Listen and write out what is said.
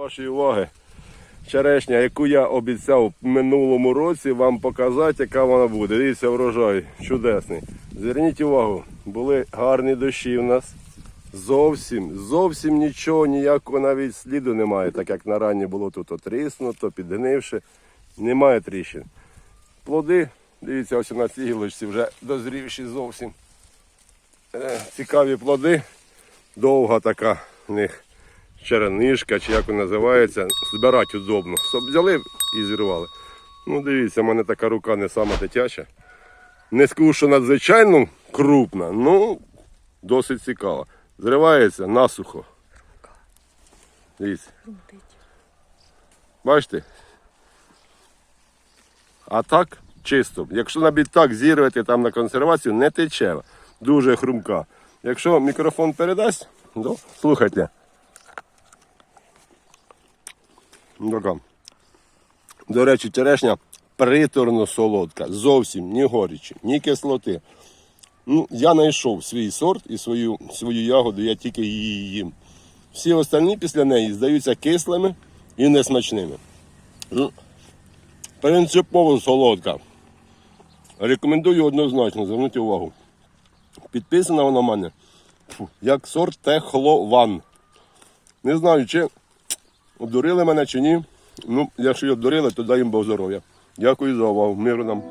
вашої уваги. Черешня, яку я обіцяв минулому році вам показати, яка вона буде. Дивіться, врожай чудесний. Зверніть увагу, були гарні дощі в нас. Зовсім, зовсім нічого, ніякого навіть сліду немає, так як на ранні було тут отріснуто, підгнивши. Немає тріщин. Плоди, дивіться, ось на цій гілочці вже дозрівші зовсім. Е, Цікаві плоди. Довга така в них черенишка, чи як вона називається. Збирати удобно. Щоб взяли і зірвали. Ну, дивіться, в мене така рука не сама дитяча. Не скажу, що надзвичайно крупна, ну досить цікава. Зривається насухо. Дивіться. Бачите? А так чисто. Якщо навіть так зірвати там на консервацію, не тече. Дуже хрумка. Якщо мікрофон передасть, то слухайте. Така. До речі, черешня приторно солодка. Зовсім ні горічі, ні кислоти. Ну, я знайшов свій сорт і свою, свою ягоду, я тільки її їм. Всі остальні після неї здаються кислими і несмачними. Ну, принципово солодка. Рекомендую однозначно, зверніть увагу. Підписана вона в мене як сорт Техлован. Не знаю, чи Обдурили мене чи ні? Ну, якщо її обдурили, то дай їм Бог здоров'я. Дякую за увагу. Миру нам.